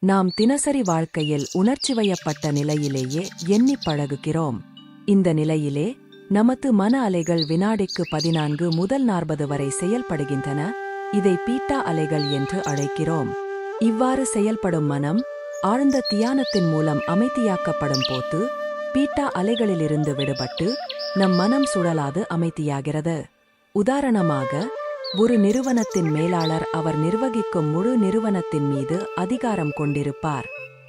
நாம் தினசரி வாழ்க்கையில் உணர்ச்சிவயப்பட்ட நிலையிலேயே எண்ணிப் பழகுகிறோம். இந்த நிலையிலே நமது மன அலைகள் வினாடிக்கு பதினான்கு முதல் நாற்பது வரை செயல்படுகின்றன. இதை பீட்டா அலைகள் என்று அழைக்கிறோம். இவ்வாறு செயல்படும் மனம் ஆழ்ந்த தியானத்தின் மூலம் அமைதியாக்கப்படும் போது பீட்டா அலைகளிலிருந்து விடுபட்டு நம் மனம் சுழலாது அமைதியாகிறது. உதாரணமாக ஒரு நிறுவனத்தின் மேலாளர் அவர் நிர்வகிக்கும் முழு நிறுவனத்தின் மீது அதிகாரம் கொண்டிருப்பார்.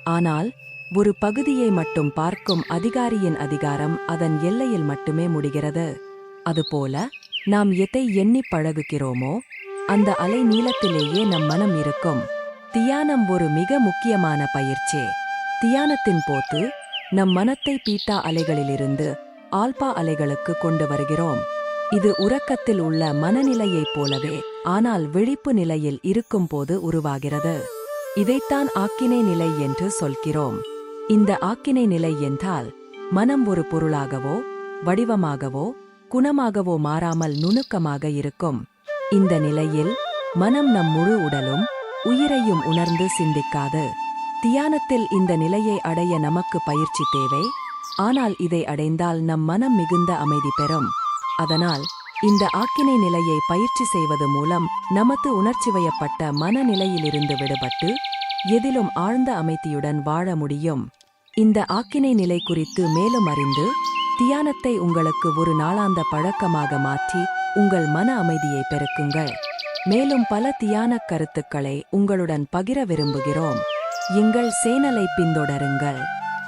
ஆனால் ஒரு பகுதியை மட்டும் பார்க்கும் அதிகாரியின் அதிகாரம் அதன் எல்லையில் மட்டுமே முடிகிறது. அதுபோல நாம் எதை எண்ணிப் பழகுகிறோமோ அந்த அலை நீளத்திலேயே நம் மனம் இருக்கும். தியானம் ஒரு மிக முக்கியமான பயிற்சி. தியானத்தின் போது நம் மனத்தை பீட்டா அலைகளிலிருந்து ஆல்பா அலைகளுக்கு கொண்டு வருகிறோம். இது உறக்கத்தில் உள்ள மனநிலையைப் போலவே ஆனால் விழிப்பு நிலையில் இருக்கும்போது உருவாகிறது. இதைத்தான் ஆக்கினை நிலை என்று சொல்கிறோம். இந்த ஆக்கினை நிலை என்றால் மனம் ஒரு பொருளாகவோ வடிவமாகவோ குணமாகவோ மாறாமல் நுணுக்கமாக இருக்கும். இந்த நிலையில் மனம் நம் முழு உடலும் உயிரையும் உணர்ந்து சிந்திக்காது. தியானத்தில் இந்த நிலையை அடைய நமக்கு பயிற்சி தேவை. ஆனால் இதை அடைந்தால் நம் மனம் மிகுந்த அமைதி பெறும். அதனால் இந்த ஆக்கினை நிலையை பயிற்சி செய்வது மூலம் நமது உணர்ச்சிவயப்பட்ட மனநிலையிலிருந்து விடுபட்டு எதிலும் ஆழ்ந்த அமைதியுடன் வாழ முடியும். இந்த ஆக்கினை நிலை குறித்து மேலும் அறிந்து தியானத்தை உங்களுக்கு ஒரு நாளாந்த பழக்கமாக மாற்றி உங்கள் மன அமைதியை பெருக்குங்கள். மேலும் பல தியானக் கருத்துக்களை உங்களுடன் பகிர விரும்புகிறோம். எங்கள் சேனலை பின்தொடருங்கள்.